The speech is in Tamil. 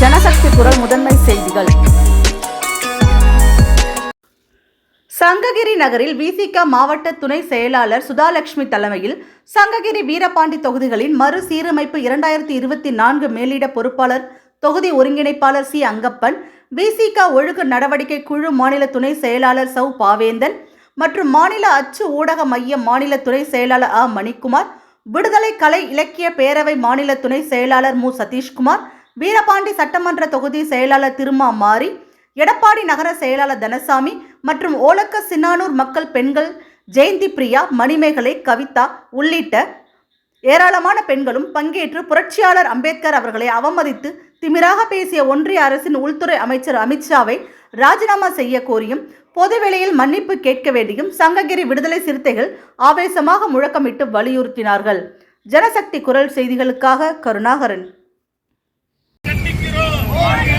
ஜனசக்தி குரல் முதன்மை செய்திகள். சங்ககிரி நகரில் விசிக மாவட்ட துணை செயலாளர் சுதாலட்சுமி தலைமையில் சங்ககிரி வீரபாண்டி தொகுதிகளின் மறுசீரமைப்பு இரண்டாயிரத்தி இருபத்தி நான்கு மேலிட பொறுப்பாளர் தொகுதி ஒருங்கிணைப்பாளர் சி. அங்கப்பன் விசிக ஒழுங்கு நடவடிக்கை குழு மாநில துணை செயலாளர் சௌ. பாவேந்தன் மற்றும் மாநில அச்சு ஊடக மைய மாநில துணை செயலாளர் அ மணிக்குமார் விடுதலை கலை இலக்கிய பேரவை மாநில துணை செயலாளர் மு. சதீஷ்குமார் வீரபாண்டி சட்டமன்ற தொகுதி செயலாளர் திருமா மாரி எடப்பாடி நகர செயலாளர் தனசாமி மற்றும் ஓலக்க சின்னானூர் மக்கள் பெண்கள் ஜெயந்தி பிரியா மணிமேகலை கவிதா உள்ளிட்ட ஏராளமான பெண்களும் பங்கேற்று புரட்சியாளர் அம்பேத்கர் அவர்களை அவமதித்து திமிராக பேசிய ஒன்றிய அரசின் உள்துறை அமைச்சர் அமித்ஷாவை ராஜினாமா செய்ய கோரியும் பொதுவெளியில் மன்னிப்பு கேட்க வேண்டியும் சங்ககிரி விடுதலை சிறுத்தைகள் ஆவேசமாக முழக்கமிட்டு வலியுறுத்தினார்கள். ஜனசக்தி குரல் செய்திகளுக்காக கருணாகரன். Morning.